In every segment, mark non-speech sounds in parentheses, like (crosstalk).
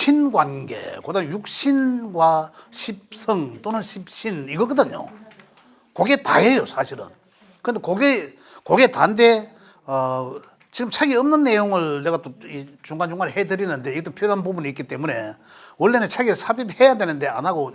육친 관계, 그다음 육신과 십성 또는 십신 이거거든요. 그게 다예요, 사실은. 근데 그게 그게 단데 어 지금 책이 없는 내용을 내가 또 중간 중간에 해드리는데 이것도 필요한 부분이 있기 때문에 원래는 책에 삽입해야 되는데 안 하고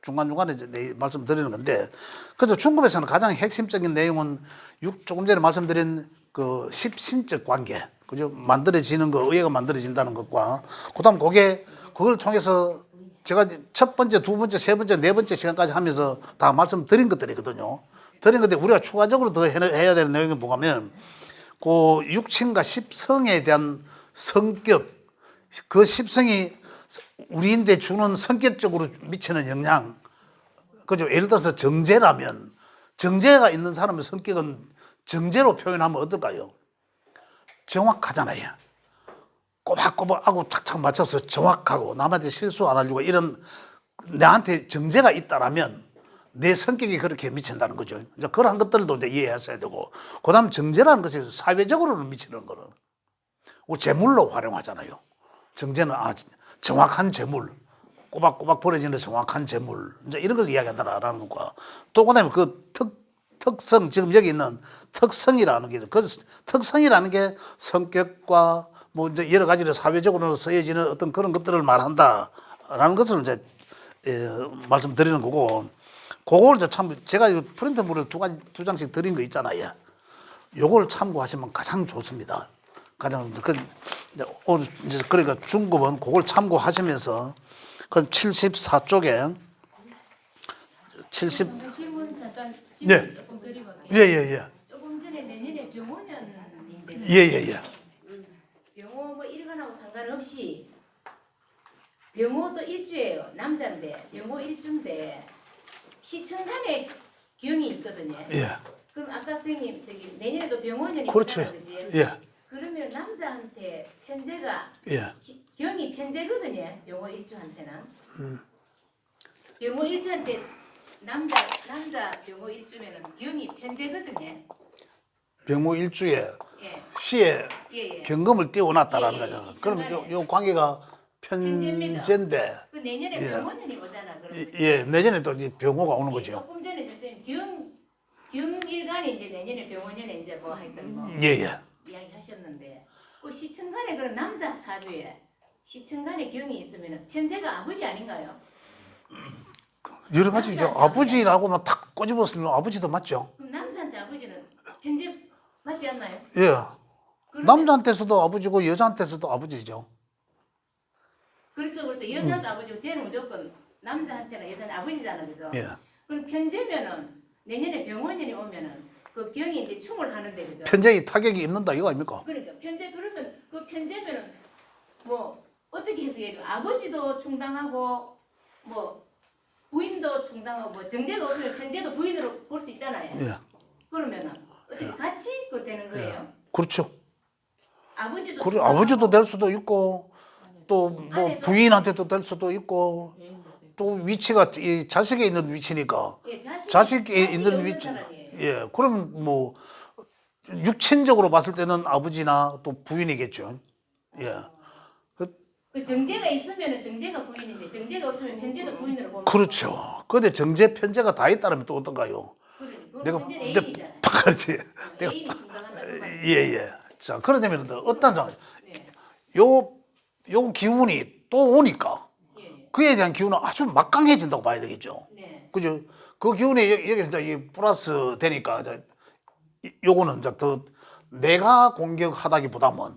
중간 중간에 내 말씀드리는 건데 그래서 중급에서는 가장 핵심적인 내용은 육 조금 전에 말씀드린 그 십신적 관계 그죠 만들어지는 거 의회가 만들어진다는 것과 그 다음 그게 그걸 통해서 제가 첫 번째, 두 번째, 세 번째, 네 번째 시간까지 하면서 다 말씀드린 것들이거든요. 드린 건데 우리가 추가적으로 더 해- 해야 되는 내용이 뭐냐면 그 육신과 십성에 대한 성격 그 십성이 우리인데 주는 성격적으로 미치는 영향 그죠 예를 들어서 정제라면 정제가 있는 사람의 성격은 정제로 표현하면 어떨까요? 정확하잖아요. 꼬박꼬박하고 착착 맞춰서 정확하고 남한테 실수 안 하려고 이런 나한테 정제가 있다라면 내 성격이 그렇게 미친다는 거죠. 이제 그런 것들도 이제 이해하셔야 되고, 그 다음 정제라는 것이 사회적으로는 미치는 거는 우리 재물로 활용하잖아요. 정제는 아 정확한 재물, 꼬박꼬박 벌어지는 정확한 재물, 이제 이런 걸 이야기한다라는 것과 또 그다음에 그 특, 특성 지금 여기 있는 특성이라는 게, 그 특성이라는 게 성격과 뭐 이제 여러 가지로 사회적으로 쓰여지는 어떤 그런 것들을 말한다라는 것을 이제 예, 말씀드리는 거고, 그걸 이제 참 제가 이 프린트물을 두 가지 두 장씩 드린 거 있잖아요. 요걸 참고하시면 가장 좋습니다. 가장 그 이제 오늘 이제 그러니까 중급은 그걸 참고하시면서 그 74쪽에 70 질문 잠깐 네. 드리거든요. 예, 예, 예. 병원년인데 예, 예, 예. 병호 뭐 일간하고 상관없이 병호도 일주예요. 남자인데 병호 일주인데 시청간에 경이 있거든요. 예. 그럼 아까 선생님 저기 내년에도 병원년이 그렇죠. 그지? 예. 그러면 남자한테 편제가 예. 지- 경이 편제거든요. 병호 일주한테는. 음. 병호 일주한테 남자 남자 병호 일주면은 경이 편제거든요. 병무 일주에 예. 시에 예, 예. 경금을 띄워놨다라는 예, 예. 거잖아. 그럼 요. 요 관계가 편제입니다. 편제인데, 그 내년에 예. 병원년이 오잖아. 그럼 예, 예, 내년에 또 이제 병호가 오는 예, 거죠. 조금 전에 선생님 경 경일간이 이제 내년에 병원년에 이제 뭐 하여튼 뭐 예, 예. 이야기하셨는데 그 시청간에 그런 남자 사주에 시청간에 경이 있으면은 편제가 아버지 아닌가요? 여러 가지죠. 아버지라고만 탁 꼬집었으면 아버지도 맞죠. 그럼 남자한테 아버지는 편제 맞지 않나요? 예. 남자한테서도 아버지고 여자한테서도 아버지죠. 그렇죠, 그렇죠. 여자도 아버지고 쟤는 무조건 남자한테는 여자는 아버지잖아, 그죠? 예. 그럼 편제면은 내년에 병원년이 오면은 그 병이 이제 충을 하는데 그죠? 편제의 타격이 있는다 이거 아닙니까? 그러니까 편제 그러면 그 편제면은 뭐 어떻게 해석해야 돼? 아버지도 충당하고 뭐 부인도 충당하고 뭐 정제가 없으면 편제도 부인으로 볼 수 있잖아요. 예. 그러면은 어떻게 같이 그 되는 거예요? 그렇죠. 아버지도 그래 아버지도 될 수도 있고 또 뭐 아내도- 부인한테도 될 수도 있고 또 위치가 이 자식에 있는 위치니까. 예, 자식, 자식에 자식이 있는 없는 위치. 사람이에요. 예 그럼 뭐 육친적으로 봤을 때는 아버지나 또 부인이겠죠. 예. 그 정제가 있으면은 정제가 부인인데 정제가 없으면 편제도 부인으로 보면 그렇죠. 그런데 정제 편제가 다 있다면 또 어떤가요? 내가 근데 애인이잖아요. (laughs) 그렇지. 내가 애인이 충당한다. 그 말. 예예 자 그러면 어떤 장 네. 요, 요 기운이 또 오니까 예. 그에 대한 기운은 아주 막강해진다고 봐야 되겠죠. 네. 그죠? 그 기운이 여- 여기서 이제 이 플러스 되니까 이제 이- 요거는 이제 더 내가 공격하다기보다는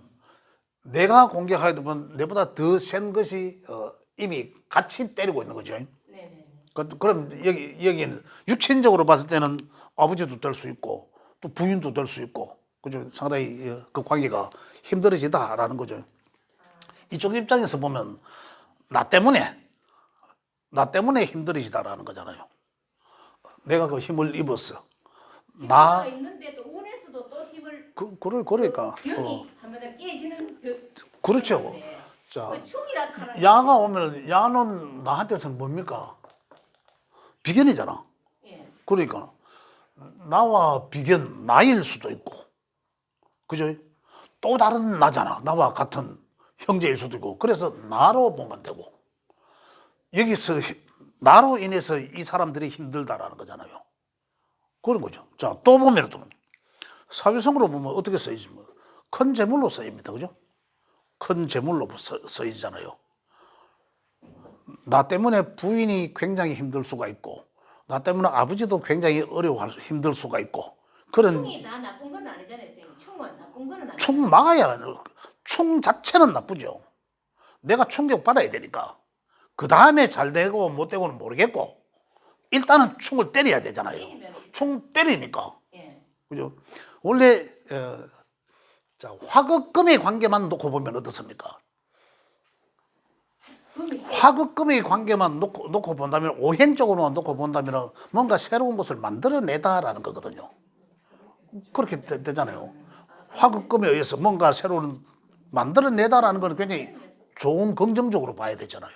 내가 공격하다보면 내보다 더 센 것이 어, 이미 같이 때리고 있는 거죠. 네, 네. 그, 그럼 여기 여기는 육친적으로 봤을 때는 아버지도 될 수 있고 또 부인도 될 수 있고 그죠? 상당히 어, 그 관계가 힘들어지다라는 거죠. 이쪽 입장에서 보면 나 때문에 나 때문에 힘들어지다라는 거잖아요. 내가 그 힘을 입었어. 나나 있는데도 운에서도 또 힘을 그, 그러, 그러니까 어, 하면 깨지는 그 그렇죠. 건데 자그 야가 오면 야는 나한테서는 뭡니까? 비견이잖아. 예. 그러니까 나와 비견 나일 수도 있고 그죠? 또 다른 나잖아. 나와 같은 형제일 수도 있고 그래서 나로 보면 되고 여기서 나로 인해서 이 사람들이 힘들다라는 거잖아요. 그런 거죠. 자, 또 보면 또 사회성으로 보면 어떻게 쓰이지? 뭐, 큰 재물로 쓰입니다. 그죠? 큰 재물로 써, 쓰이잖아요. 나 때문에 부인이 굉장히 힘들 수가 있고, 나 때문에 아버지도 굉장히 어려워 힘들 수가 있고, 그런 다 나쁜 건 아니잖아요, 충 막아야 충 자체는 나쁘죠. 내가 충격 받아야 되니까. 그 다음에 잘 되고 못 되고는 모르겠고 일단은 충을 때려야 되잖아요. 충 때리니까 예. 그죠? 원래 어, 자 화극금의 관계만 놓고 보면 어떻습니까? 금이 화극금의 관계만 놓고, 놓고 본다면 오행적으로만 놓고 본다면 뭔가 새로운 것을 만들어내다라는 거거든요. 그렇게 되, 되잖아요. 화극금에 의해서 뭔가 새로운 만들어내다라는 건 굉장히 좋은 긍정적으로 봐야 되잖아요.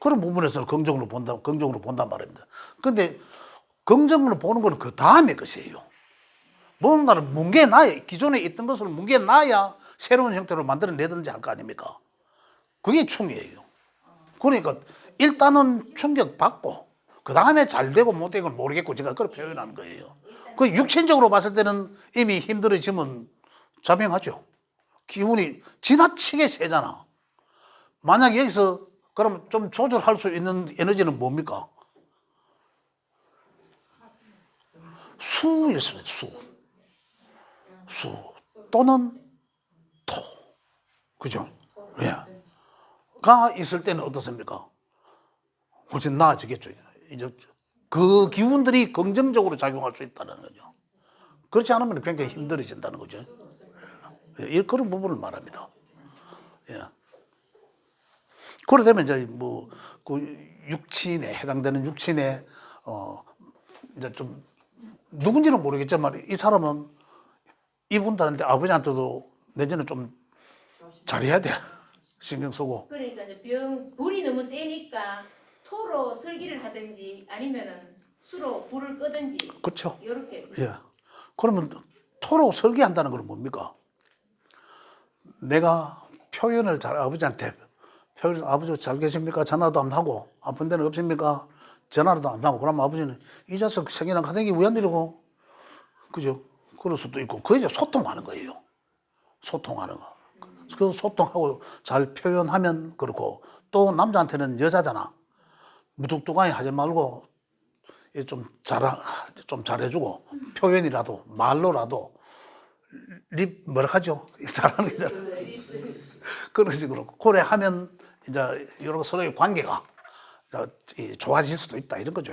그런 부분에서는 긍정으로 본다, 긍정으로 본단 말입니다. 근데 긍정으로 보는 건 그 다음의 것이에요. 뭔가를 뭉개놔야, 기존에 있던 것을 뭉개놔야 새로운 형태로 만들어내든지 할 거 아닙니까? 그게 충이에요. 그러니까 일단은 충격 받고 그 다음에 잘 되고 못 되고 모르겠고 제가 그걸 표현하는 거예요. 그 육신적으로 봤을 때는 이미 힘들어지면 자명하죠. 기운이 지나치게 세잖아. 만약 여기서 그럼 좀 조절할 수 있는 에너지는 뭡니까? 수일 수, 수. 수 또는 토. 그죠? 예. 가 있을 때는 어떻습니까? 훨씬 나아지겠죠. 이제 그 기운들이 긍정적으로 작용할 수 있다는 거죠. 그렇지 않으면 굉장히 힘들어진다는 거죠. 예, 그런 부분을 말합니다. 예. 그러 되면 이제 뭐 그 육친에 해당되는 육친에 어 이제 좀 누군지는 모르겠지만 이 사람은 이분들한테 아버지한테도 내년에 좀 잘해야 돼. (laughs) 신경 쓰고. 그러니까 이제 병 불이 너무 세니까 토로 설기를 하든지 아니면은 수로 불을 끄든지 그렇죠. 이렇게 예. 그러면 토로 설계한다는 건 뭡니까? 내가 표현을 잘 아버지한테 표현 아버지 잘 계십니까? 전화도 안 하고 아픈 데는 없습니까? 전화도 안 하고 그러면 아버지는 이 자식 생이랑 가댕이 왜안 이러고 그죠? 그럴 수도 있고 그게 이제 소통하는 거예요. 소통하는 거. 그 소통하고 잘 표현하면 그렇고 또 남자한테는 여자잖아. 무뚝뚝하게 하지 말고 좀 잘, 좀 잘해주고, 표현이라도, 말로라도, 립, 뭐라 하죠? (laughs) 잘하는 게 잘. 그런 식으로. 그래 하면, 이제, 여러 서로의 관계가 좋아질 수도 있다, 이런 거죠.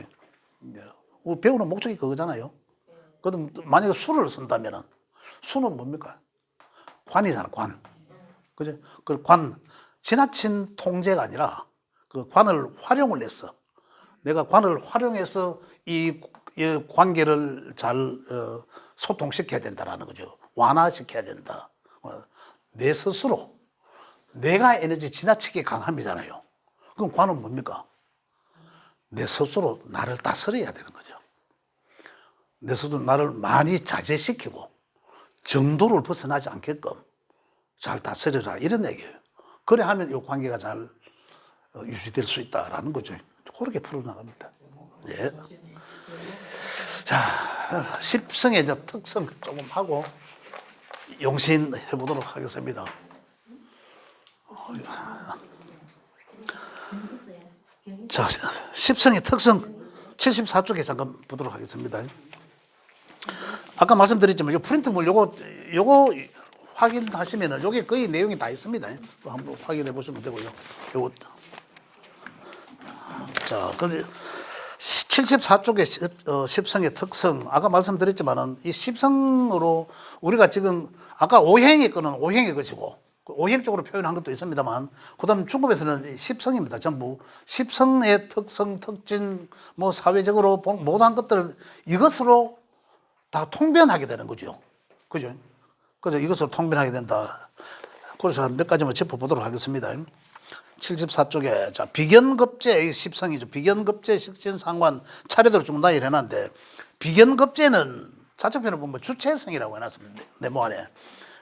배우는 목적이 그거잖아요. 그럼 만약에 수를 쓴다면은, 수는 뭡니까? 관이잖아, 관. 그죠? 그 관, 지나친 통제가 아니라, 그 관을 활용을 했어. 내가 관을 활용해서 이, 이 관계를 잘 어, 소통시켜야 된다라는 거죠. 완화시켜야 된다. 어, 내 스스로 내가 에너지 지나치게 강함이잖아요. 그럼 관은 뭡니까? 내 스스로 나를 다스려야 되는 거죠. 내 스스로 나를 많이 자제시키고 정도를 벗어나지 않게끔 잘 다스려라 이런 얘기예요. 그래 하면 이 관계가 잘 어, 유지될 수 있다라는 거죠. 그렇게 풀어나갑니다. 예. 자, 십성의 저 특성 조금 하고 용신 해 보도록 하겠습니다. 자, 십성의 특성 74쪽에 잠깐 보도록 하겠습니다. 아까 말씀드렸지만 이 프린트물 요거 요거 확인하시면은 요게 거의 내용이 다 있습니다. 또 한번 확인해 보시면 되고요. 요거 자, 근데 74쪽의 어, 십성의 특성, 아까 말씀드렸지만은 이 십성으로 우리가 지금 아까 오행의 거는 오행의 것이고 그 오행 쪽으로 표현한 것도 있습니다만 그다음 중국에서는 이 십성입니다. 전부 십성의 특성, 특징, 뭐 사회적으로 본 모든 것들을 이것으로 다 통변하게 되는 거죠. 그죠? 그래서 이것으로 통변하게 된다. 그래서 몇 가지만 짚어보도록 하겠습니다. 74쪽에 자 비견급제의 십성이죠. 비견급제 식신상관 차례대로 쭉 나열해 놨는데 비견급제는 자측편을 보면 주체성이라고 해놨습니다. 네모 안에.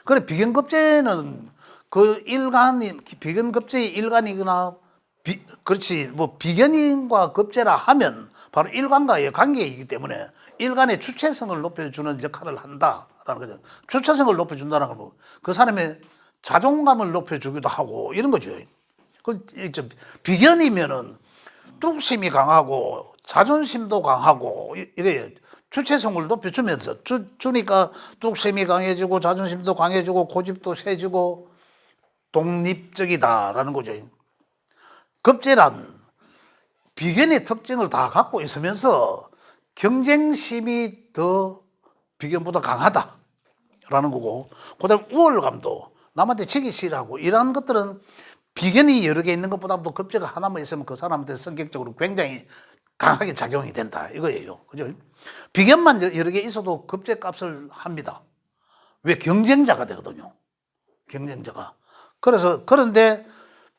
그래 비견급제는 그 일간이 비견 급제의 일간이거나 비, 그렇지 뭐 비견인과 급제라 하면 바로 일간과의 관계이기 때문에 일간의 주체성을 높여주는 역할을 한다라는 거죠. 주체성을 높여준다는 건뭐그 사람의 자존감을 높여주기도 하고 이런 거죠. 그 이제 비견이면은 뚝심이 강하고 자존심도 강하고 이- 이래 주체성을 높여주면서 주, 주니까 뚝심이 강해지고 자존심도 강해지고 고집도 세지고 독립적이다라는 거죠. 급제란 비견의 특징을 다 갖고 있으면서 경쟁심이 더 비견보다 강하다라는 거고 그다음 우월감도 남한테 지기 싫어하고 이러한 것들은 비견이 여러 개 있는 것보다도 급제가 하나만 있으면 그 사람한테 성격적으로 굉장히 강하게 작용이 된다 이거예요. 그죠? 비견만 여러 개 있어도 급제 값을 합니다. 왜 경쟁자가 되거든요. 경쟁자가. 그래서 그런데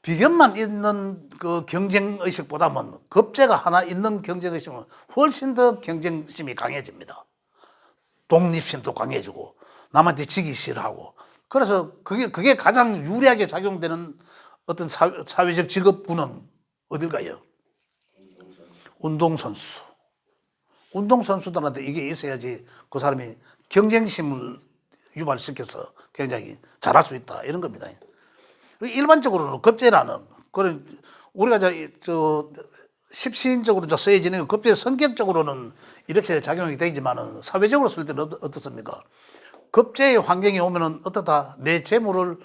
비견만 있는 그 경쟁 의식보다는 급제가 하나 있는 경쟁 의식은 훨씬 더 경쟁심이 강해집니다. 독립심도 강해지고 남한테 지기 싫어하고 그래서 그게 그게 가장 유리하게 작용되는 어떤 사, 사회 적 직업군은 어딜까요? 운동선수. 운동선수들한테 이게 있어야지 그 사람이 경쟁심을 유발시켜서 굉장히 잘할 수 있다 이런 겁니다. 일반적으로는 급제라는 그런 우리가 저, 저 십시인적으로 저 쓰여지는 급제 성격적으로는 이렇게 작용이 되지만은 사회적으로 쓸 때는 어떻- 어떻습니까? 급제의 환경이 오면은 어떻다 내 재물을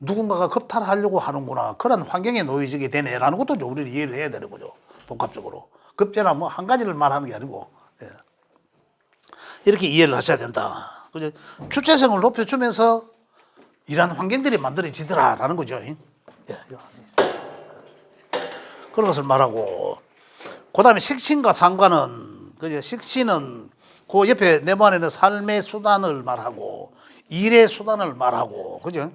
누군가가 급탈하려고 하는구나 그런 환경에 놓여지게 되네라는 것도 좀 우리는 이해를 해야 되는 거죠 복합적으로 급제나 뭐 한 가지를 말하는 게 아니고 예. 이렇게 이해를 하셔야 된다. 그죠? 주체성을 높여주면서 이러한 환경들이 만들어지더라라는 거죠. 예. 그런 것을 말하고 그 다음에 식신과 상관은 그죠? 식신은 그 옆에 네모 안에는 삶의 수단을 말하고 일의 수단을 말하고 그죠?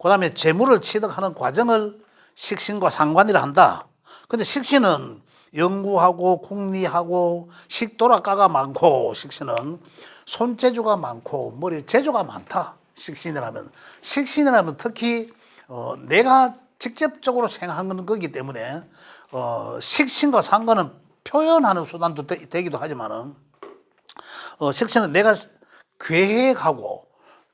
그 다음에 재물을 취득하는 과정을 식신과 상관이라 한다. 근데 식신은 연구하고 궁리하고 식도락가가 많고 식신은 손재주가 많고 머리 재주가 많다. 식신이라면 식신이라면 특히 어, 내가 직접적으로 생각하는 거기 때문에 어, 식신과 상관은 표현하는 수단도 되, 기도 하지만은 어, 식신은 내가 계획하고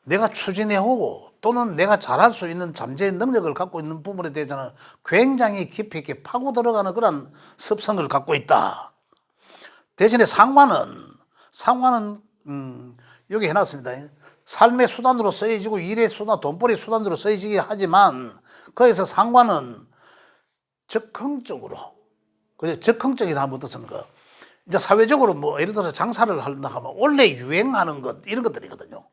내가 추진해오고 또는 내가 잘할 수 있는 잠재 능력을 갖고 있는 부분에 대해서는 굉장히 깊이 있게 파고 들어가는 그런 습성을 갖고 있다. 대신에 상관은 상관은 음, 여기 해놨습니다. 삶의 수단으로 쓰여지고 일의 수단, 돈벌이 수단으로 쓰여지게 하지만 거기서 상관은 적극적으로 그래 적극적이다 하면 어떻습니까? 이제 사회적으로 뭐 예를 들어서 장사를 한다 하면 원래 유행하는 것 이런 것들이거든요.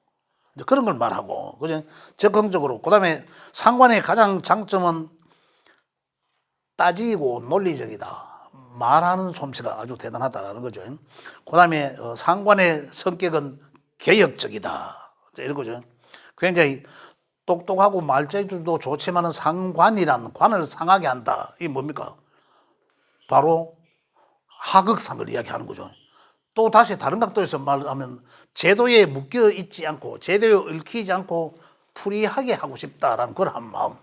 이제 그런 걸 말하고 그죠? 적극적으로 그다음에 상관의 가장 장점은 따지고 논리적이다. 말하는 솜씨가 아주 대단하다라는 거죠. 그다음에 어, 상관의 성격은 개혁적이다. 이런 거죠. 굉장히 똑똑하고 말재주도 좋지만은 상관이란 관을 상하게 한다. 이게 뭡니까? 바로 하극상을 이야기하는 거죠. 또 다시 다른 각도에서 말하면 제도에 묶여 있지 않고 제도에 얽히지 않고 프리하게 하고 싶다라는 그런 마음.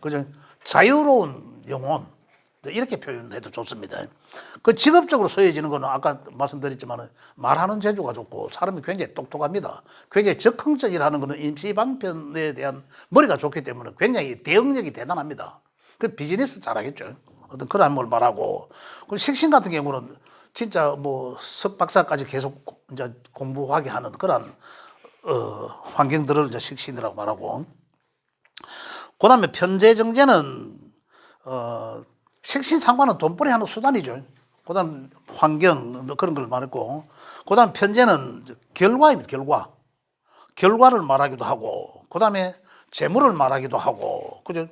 그죠? 자유로운 영혼. 이렇게 표현해도 좋습니다. 그 직업적으로 쓰여지는 거는 아까 말씀드렸지만 말하는 재주가 좋고 사람이 굉장히 똑똑합니다. 굉장히 적흥적이라는 거는 임시방편에 대한 머리가 좋기 때문에 굉장히 대응력이 대단합니다. 그 비즈니스 잘하겠죠. 어떤 그런 걸 말하고 그 식신 같은 경우는 진짜 뭐 석박사까지 계속 이제 공부하게 하는 그런 어, 환경들을 이제 식신이라고 말하고 그 다음에 편재정제는 어, 식신 상관은 돈벌이 하는 수단이죠. 그 다음 환경 뭐 그런 걸 말했고 그 다음 편제는 결과입니다. 결과 결과를 말하기도 하고 그 다음에 재물을 말하기도 하고 그죠.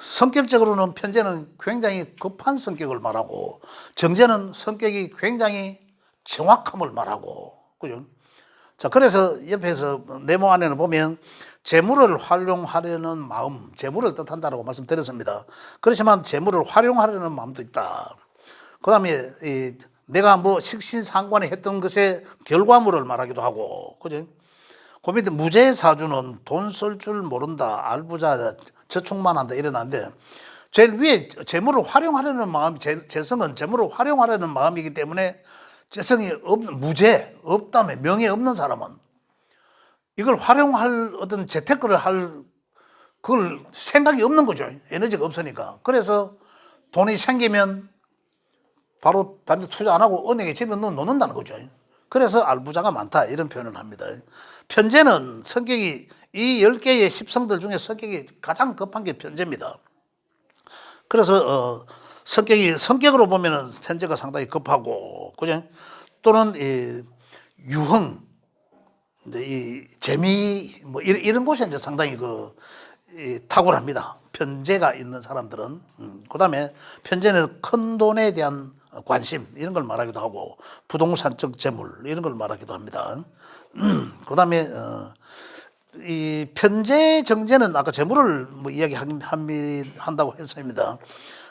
성격적으로는 편제는 굉장히 급한 성격을 말하고 정제는 성격이 굉장히 정확함을 말하고 그죠. 자 그래서 옆에서 네모 안에는 보면 재물을 활용하려는 마음, 재물을 뜻한다라고 말씀드렸습니다. 그렇지만 재물을 활용하려는 마음도 있다. 그다음에 이 내가 뭐 식신상관에 했던 것의 결과물을 말하기도 하고, 그죠? 그 밑에 무죄 사주는 돈 쓸 줄 모른다, 알부자, 저축만 한다 이러는데 제일 위에 재물을 활용하려는 마음, 재, 재성은 재물을 활용하려는 마음이기 때문에 재성이 없는 무죄 없다며 명예 없는 사람은 이걸 활용할 어떤 재테크를 할 그걸 생각이 없는 거죠. 에너지가 없으니까. 그래서 돈이 생기면 바로 데 투자 안 하고 은행에 집어넣어 놓는다는 거죠. 그래서 알부자가 많다 이런 표현을 합니다. 편제는 성격이 이 10개의 십성들 중에 성격이 가장 급한 게 편제입니다. 그래서 어, 성격이 성격으로 보면은 편제가 상당히 급하고 그죠? 또는 이 유흥 이 재미 뭐 이런, 이런 곳에 이제 상당히 그 이, 탁월합니다. 편제가 있는 사람들은 음, 그다음에 편제는 큰 돈에 대한 관심 이런 걸 말하기도 하고 부동산적 재물 이런 걸 말하기도 합니다. 음, 그다음에 어, 이 편제 정제는 아까 재물을 뭐 이야기 한다고 했습니다.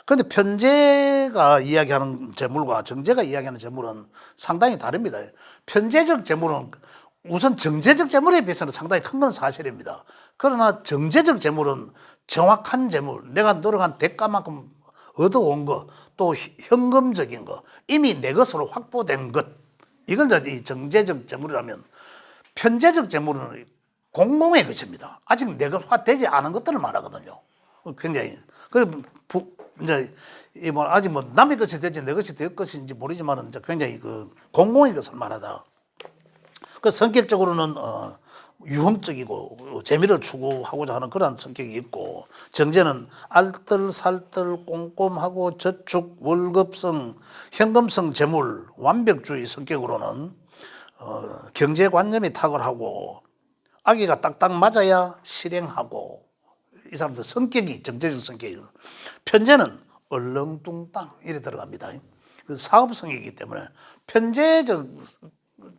그런데 편제가 이야기하는 재물과 정제가 이야기하는 재물은 상당히 다릅니다. 편제적 재물은 우선 정제적 재물에 비해서는 상당히 큰 건 사실입니다. 그러나 정제적 재물은 정확한 재물, 내가 노력한 대가만큼 얻어온 것, 또 현금적인 것, 이미 내 것으로 확보된 것, 이걸 이 정제적 재물이라면 편제적 재물은 공공의 것입니다. 아직 내 것화되지 않은 것들을 말하거든요. 굉장히 그 부, 이제 이뭐 아직 뭐 남의 것이 될지 내 것이 될 것인지 모르지만은 이제 굉장히 그 공공의 것을 말하다. 그 성격적으로는 어, 유흥적이고 재미를 추구하고자 하는 그런 성격이 있고 정제는 알뜰살뜰 꼼꼼하고 저축 월급성 현금성 재물 완벽주의 성격으로는 어, 경제관념이 탁월하고 아기가 딱딱 맞아야 실행하고 이 사람들 성격이 정제적 성격이고 편제는 얼렁뚱땅 이래 들어갑니다. 그 사업성이기 때문에 편제적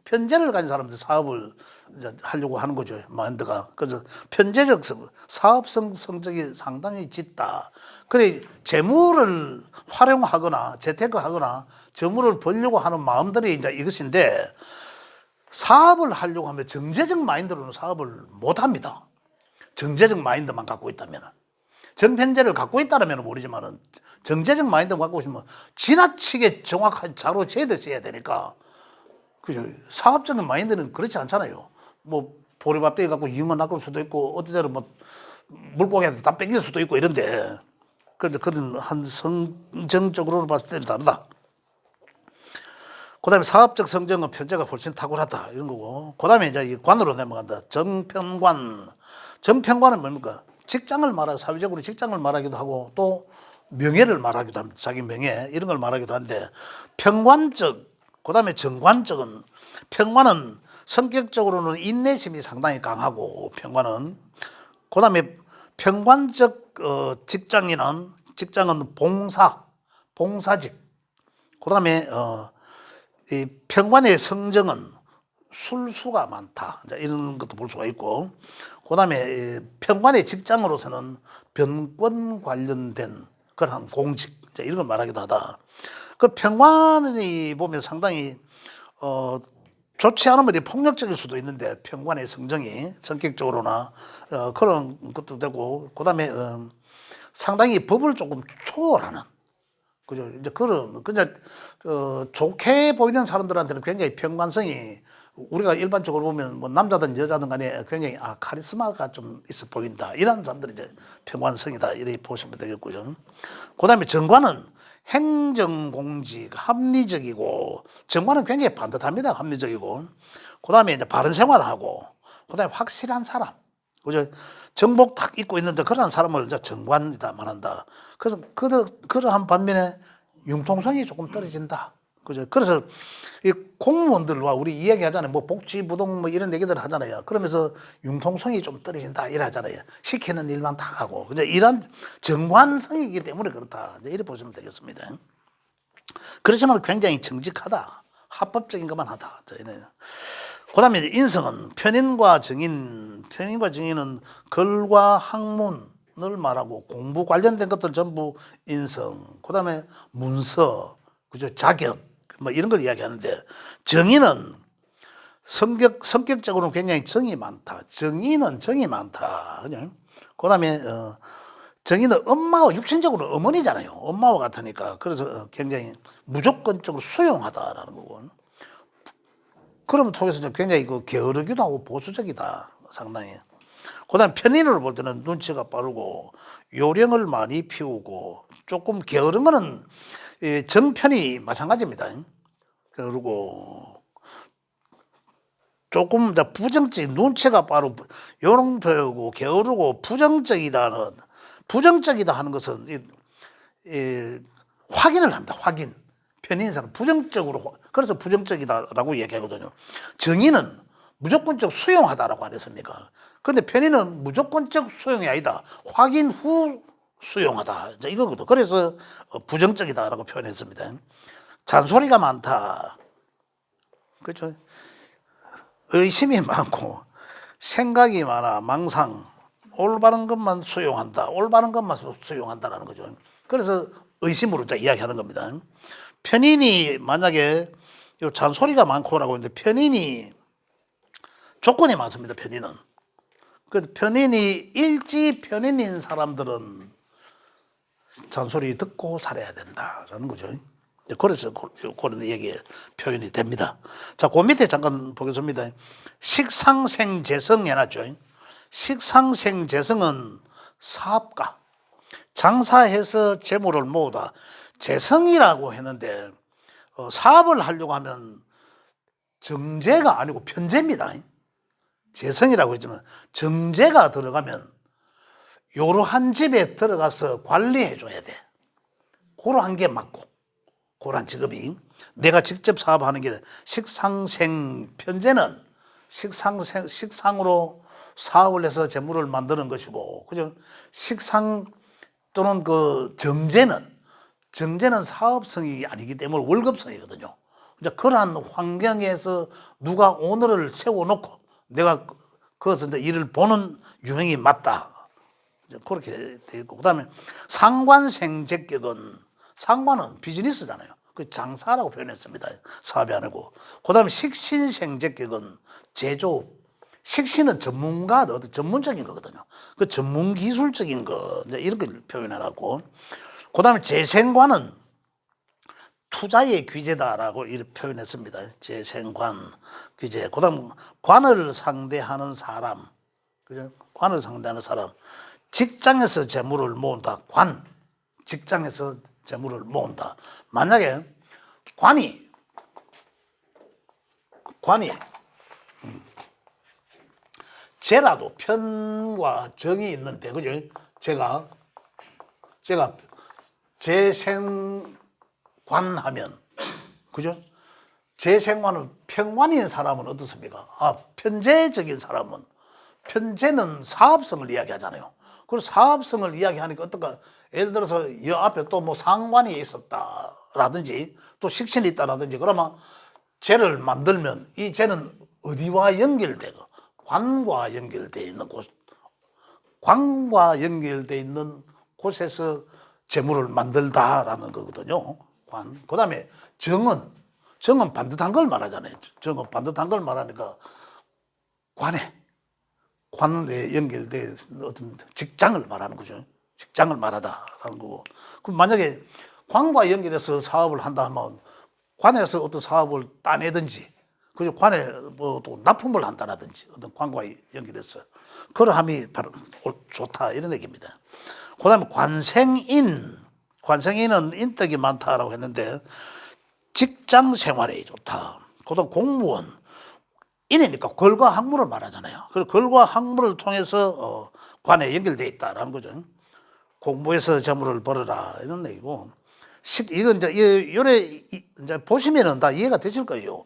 편제를 가진 사람들 사업을 이제 하려고 하는 거죠 마인드가 그래서 편제적 성- 사업성 성적이 상당히 짙다. 그래 재물을 활용하거나 재테크하거나 재물을 벌려고 하는 마음들이 이제 이것인데 사업을 하려고 하면 정제적 마인드로는 사업을 못 합니다. 정제적 마인드만 갖고 있다면 정편제를 갖고 있다면 모르지만은 정제적 마인드 갖고 있으면 지나치게 정확한 자로 재듯이 해야 되니까 그죠 사업적인 마인드는 그렇지 않잖아요. 뭐 보리밥 떼 갖고 이만 낚을 수도 있고 어디대로 뭐 물고기한테 다 뺏길 수도 있고 이런데 그런데 그런 한 성정적으로 봤을 때는 다르다. 그 다음에 사업적 성정은 편제가 훨씬 탁월하다 이런 거고. 그 다음에 이제 이 관으로 넘어간다. 정편관. 정편관은 뭡니까? 직장을 말하 사회적으로 직장을 말하기도 하고 또 명예를 말하기도 합니다. 자기 명예 이런 걸 말하기도 한데 편관적 그 다음에 정관적은 편관은 성격적으로는 인내심이 상당히 강하고 편관은. 그 다음에 편관적 어, 직장인은 직장은 봉사 봉사직. 그 다음에 어, 이 평관의 성정은 술수가 많다. 이런 것도 볼 수가 있고, 그 다음에 평관의 직장으로서는 변권 관련된 그런 공직, 이런 걸 말하기도 하다. 그 평관이 보면 상당히, 어, 좋지 않으면 이 폭력적일 수도 있는데, 평관의 성정이 성격적으로나, 어, 그런 것도 되고, 그 다음에, 어, 상당히 법을 조금 초월하는, 그죠? 이제 그런 그냥 어, 좋게 보이는 사람들한테는 굉장히 평관성이 우리가 일반적으로 보면 뭐 남자든 여자든 간에 굉장히 아 카리스마가 좀 있어 보인다 이런 사람들이 이제 평관성이다 이렇게 보시면 되겠고요. 그다음에 정관은 행정공직 합리적이고 정관은 굉장히 반듯합니다 합리적이고 그다음에 이제 바른 생활하고 그다음에 확실한 사람 그죠? 정복 딱 입고 있는데 그런 사람을 이제 정관이다 말한다. 그래서 그 그러한 반면에 융통성이 조금 떨어진다. 그죠? 그래서 이 공무원들과 우리 이야기하잖아요. 뭐 복지 부동 뭐 이런 얘기들 하잖아요. 그러면서 융통성이 좀 떨어진다 이래 하잖아요. 시키는 일만 다 하고. 그죠? 이런 정관성이기 때문에 그렇다. 이제 이렇게 보시면 되겠습니다. 그렇지만 굉장히 정직하다. 합법적인 것만 하다. 저희는. 그 다음에 이제 인성은 편인과 정인, 편인과 정인은 글과 학문을 말하고 공부 관련된 것들 전부 인성. 그 다음에 문서, 그죠? 자격 뭐 이런 걸 이야기하는데 정인은 성격 성격적으로 굉장히 정이 많다. 정의는 정이 많다. 그죠? 그다음에 어, 정의는 엄마와 육신적으로 어머니잖아요. 엄마와 같으니까 그래서 어, 굉장히 무조건적으로 수용하다라는 거고. 그러면 통해서 굉장히 그 게으르기도 하고 보수적이다 상당히. 그 다음 편인으로 볼 때는 눈치가 빠르고 요령을 많이 피우고 조금 게으른 거는 이 정편이 마찬가지입니다. 그리고 조금 더 부정적 눈치가 빠르고 요령 피우고 게으르고 부정적이다는 부정적이다 하는 것은 이, 이 확인을 합니다. 확인. 편인사는 부정적으로 확- 그래서 부정적이다라고 얘기하거든요. 정의는 무조건적 수용하다라고 안 했습니까? 그런데 편의는 무조건적 수용이 아니다. 확인 후 수용하다. 이제 이거거든. 그래서 어, 부정적이다라고 표현했습니다. 잔소리가 많다. 그렇죠. 의심이 많고 생각이 많아 망상 올바른 것만 수용한다. 올바른 것만 수- 수용한다라는 거죠. 그래서 의심으로 이야기하는 겁니다. 편인이 만약에 요 잔소리가 많고라고 했는데 편인이 조건이 많습니다. 편인은. 그 편인이 일지 편인인 사람들은 잔소리 듣고 살아야 된다라는 거죠. 그래서 그- 그런 얘기 표현이 됩니다. 자, 그 밑에 잠깐 보겠습니다. 식상생 재성 해놨죠. 식상생 재성은 사업가, 장사해서 재물을 모으다. 재성이라고 했는데 어, 사업을 하려고 하면 정제가 아니고 편제입니다. 재성이라고 했지만 정제가 들어가면 요러한 집에 들어가서 관리해 줘야 돼. 그러한 게 맞고 그러한 직업이 내가 직접 사업하는 게 식상생 편제는 식상생 식상으로 사업을 해서 재물을 만드는 것이고 그죠? 식상 또는 그 정제는 정제는 사업성이 아니기 때문에 월급성이거든요. 이제 그러한 환경에서 누가 오늘을 세워놓고 내가 그- 그것을 이제 일을 보는 유형이 맞다. 이제 그렇게 돼 있고 그 다음에 상관생제격은 상관은 비즈니스잖아요. 그 장사라고 표현했습니다. 사업이 아니고 그 다음에 식신생제격은 제조업. 식신은 전문가 어떤 전문적인 거거든요. 그 전문 기술적인 거 이제 걸 표현하라고. 그 다음에 재생관은 투자의 규제다라고 이렇게 표현했습니다. 재생관 규제. 그 다음 관을 상대하는 사람, 그죠? 관을 상대하는 사람. 직장에서 재물을 모은다. 관. 직장에서 재물을 모은다. 만약에 관이 관이 음, 제라도 편과 정이 있는데 그죠? 제가 제가 재생관하면 그죠? 재생관은 평관인 사람은 어떻습니까? 아 편제적인 사람은 편제는 사업성을 이야기하잖아요. 그리고 사업성을 이야기하니까 어떨까? 예를 들어서 여 앞에 또 뭐 상관이 있었다라든지 또 식신이 있다라든지 그러면 죄를 만들면 이 죄는 어디와 연결되고 관과 연결되어 있는 곳, 관과 연결되어 있는 곳에서 재물을 만들다라는 거거든요. 관. 그 다음에 정은 정은 반듯한 걸 말하잖아요. 정은 반듯한 걸 말하니까 관에 관에 연결된 어떤 직장을 말하는 거죠. 직장을 말하다라는 거고. 그럼 만약에 관과 연결해서 사업을 한다 하면 관에서 어떤 사업을 따내든지, 그죠? 관에 뭐 또 납품을 한다라든지 어떤 관과 연결해서 그러함이 바로 옳- 좋다 이런 얘기입니다. 그 다음에 관생인, 관생인은 인덕이 많다라고 했는데 직장 생활에 좋다. 그 다음 공무원, 인이니까 글과 학문을 말하잖아요. 그 글과 학문을 통해서 어, 관에 연결돼 있다라는 거죠. 공부해서 재물을 벌어라 이런 얘기고. 식 이건 이제 이- 요래 이- 이제 보시면은 다 이해가 되실 거예요.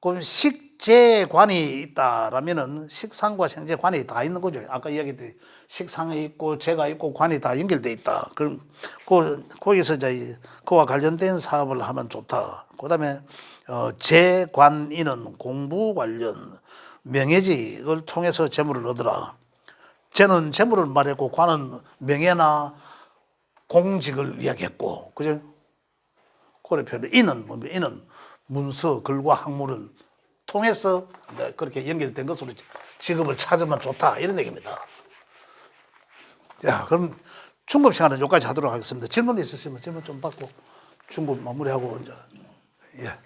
그럼 식재관이 있다라면은 식상과 생재관이 다 있는 거죠. 아까 이야기했듯이 식상이 있고 재가 있고 관이 다 연결돼 있다. 그럼 그 거기서 이제 그와 관련된 사업을 하면 좋다. 그다음에 어, 재관인은 공부 관련 명예직을 통해서 재물을 얻으라. 재는 재물을 말했고 관은 명예나 공직을 이야기했고 그죠? 그래 표현. 인은 뭡니까? 인은 문서 글과 학문을 통해서 그렇게 연결된 것으로 직업을 찾으면 좋다 이런 얘기입니다. 자, 그럼 중급 시간은 여기까지 하도록 하겠습니다. 질문 있으시면 질문 좀 받고 중급 마무리하고 이제 예.